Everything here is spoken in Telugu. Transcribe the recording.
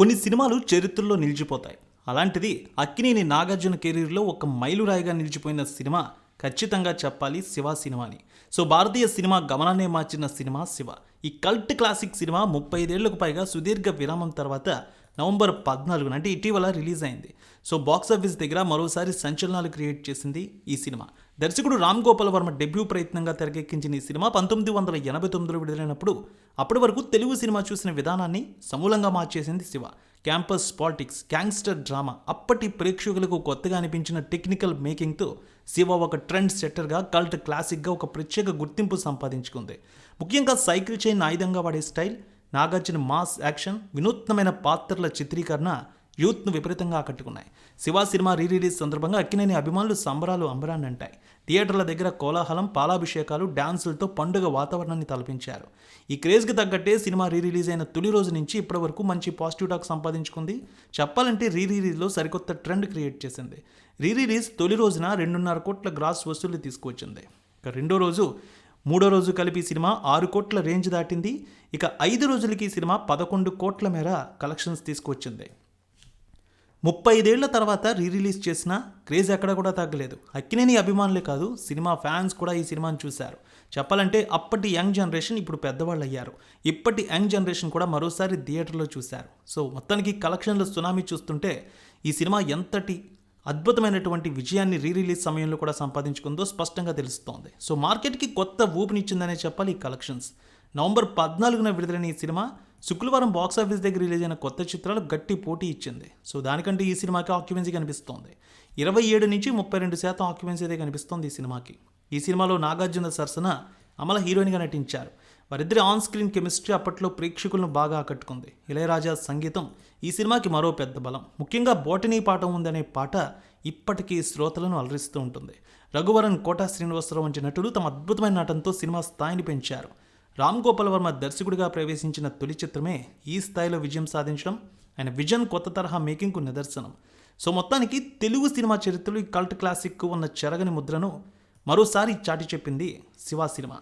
కొన్ని సినిమాలు చరిత్రలో నిలిచిపోతాయి. అలాంటిది అక్కినేని నాగార్జున కెరీర్లో ఒక మైలురాయిగా నిలిచిపోయిన సినిమా ఖచ్చితంగా చెప్పాలి శివ సినిమాని. సో భారతీయ సినిమా గమనాన్నే మార్చిన సినిమా శివ. ఈ కల్ట్ క్లాసిక్ సినిమా ముప్పై ఐదేళ్ళకు పైగా సుదీర్ఘ విరామం తర్వాత నవంబర్ పద్నాలుగున అంటే ఇటీవల రిలీజ్ అయింది. సో బాక్స్ ఆఫీస్ దగ్గర మరోసారి సంచలనాలు క్రియేట్ చేసింది ఈ సినిమా. దర్శకుడు రామ్ గోపాల్ వర్మ డెబ్యూ ప్రయత్నంగా తెరకెక్కించిన ఈ సినిమా పంతొమ్మిది వందల ఎనభై తొమ్మిదిలో విడుదలైనప్పుడు అప్పటి వరకు తెలుగు సినిమా చూసిన విధానాన్ని సమూలంగా మార్చేసింది Shiva. Campus politics gangster drama అప్పటి ప్రేక్షకులకు కొత్తగా అనిపించిన టెక్నికల్ మేకింగ్తో శివ ఒక ట్రెండ్ సెట్టర్గా కల్ట్ క్లాసిక్గా ఒక ప్రత్యేక గుర్తింపు సంపాదించుకుంది. ముఖ్యంగా సైకిల్ చైన్ ఆయుధంగా వాడే స్టైల్ నాగార్జున మాస్ యాక్షన్ వినూత్నమైన పాత్రల చిత్రీకరణ యూత్ను విపరీతంగా ఆకట్టుకున్నాయి. శివ సినిమా రీ రిలీజ్ సందర్భంగా అక్కినేని అభిమానులు సంబరాలు అంబరాన్ని అంటాయి. థియేటర్ల దగ్గర కోలాహలం పాలాభిషేకాలు డాన్సులతో పండుగ వాతావరణాన్ని తలపించారు. ఈ క్రేజ్కి తగ్గట్టే సినిమా రీ రిలీజ్ అయిన తొలి రోజు నుంచి ఇప్పటి వరకు మంచి పాజిటివ్ టాక్ సంపాదించుకుంది. చెప్పాలంటే రీ రిలీజ్లో సరికొత్త ట్రెండ్ క్రియేట్ చేసింది. రీ రిలీజ్ తొలి రోజున రెండున్నర కోట్ల గ్రాస్ వసూళ్ళు తీసుకువచ్చింది. ఇక రెండో రోజు మూడో రోజు కలిపి సినిమా ఆరు కోట్ల రేంజ్ దాటింది. ఇక ఐదు రోజులకి ఈ సినిమా పదకొండు కోట్ల మేర కలెక్షన్స్ తీసుకువచ్చింది. ముప్పై ఐదేళ్ళ తర్వాత రీ రిలీజ్ చేసిన క్రేజ్ ఎక్కడ కూడా తగ్గలేదు. అక్కినేని అభిమానులే కాదు సినిమా ఫ్యాన్స్ కూడా ఈ సినిమాని చూశారు. చెప్పాలంటే అప్పటి యంగ్ జనరేషన్ ఇప్పుడు పెద్దవాళ్ళు అయ్యారు ఇప్పటి యంగ్ జనరేషన్ కూడా మరోసారి థియేటర్లో చూశారు. సో మొత్తానికి కలెక్షన్ల సునామీ చూస్తుంటే ఈ సినిమా ఎంతటి అద్భుతమైనటువంటి విజయాన్ని రీ రిలీజ్ సమయంలో కూడా సంపాదించుకుందో స్పష్టంగా తెలుస్తోంది. సో మార్కెట్కి కొత్త ఊపినిచ్చిందనే చెప్పాలి ఈ కలెక్షన్స్. నవంబర్ పద్నాలుగున విడుదలైన ఈ సినిమా శుక్రవారం బాక్స్ ఆఫీస్ దగ్గర రిలీజ్ అయిన కొత్త చిత్రాలు గట్టి పోటీ ఇచ్చింది. సో దానికంటే ఈ సినిమాకి ఆక్యుపెన్సీ కనిపిస్తోంది. ఇరవై ఏడు నుంచి ముప్పై రెండు శాతం ఆక్యుపెన్సీ అయితే కనిపిస్తోంది ఈ సినిమాకి. ఈ సినిమాలో నాగార్జున సరసన అమల హీరోయిన్గా నటించారు. వారిద్దరి ఆన్ స్క్రీన్ కెమిస్ట్రీ అప్పట్లో ప్రేక్షకులను బాగా ఆకట్టుకుంది. ఇళయరాజా సంగీతం ఈ సినిమాకి మరో పెద్ద బలం. ముఖ్యంగా బోటనీ పాట ఉందనే పాట ఇప్పటికీ శ్రోతలను అలరిస్తూ ఉంటుంది. రఘువరన్ కోటా శ్రీనివాసరావు వంటి నటులు తమ అద్భుతమైన నటనతో సినిమా స్థాయిని పెంచారు. రామ్ గోపాల్ వర్మ దర్శకుడిగా ప్రవేశించిన తొలి చిత్రమే ఈ స్థాయిలో విజయం సాధించడం ఆయన విజన్ కొత్త తరహా మేకింగ్కు నిదర్శనం. సో మొత్తానికి తెలుగు సినిమా చరిత్రలో ఈ కల్ట్ క్లాసిక్ ఉన్న చెరగని ముద్రను మరోసారి చాటి చెప్పింది శివ సినిమా.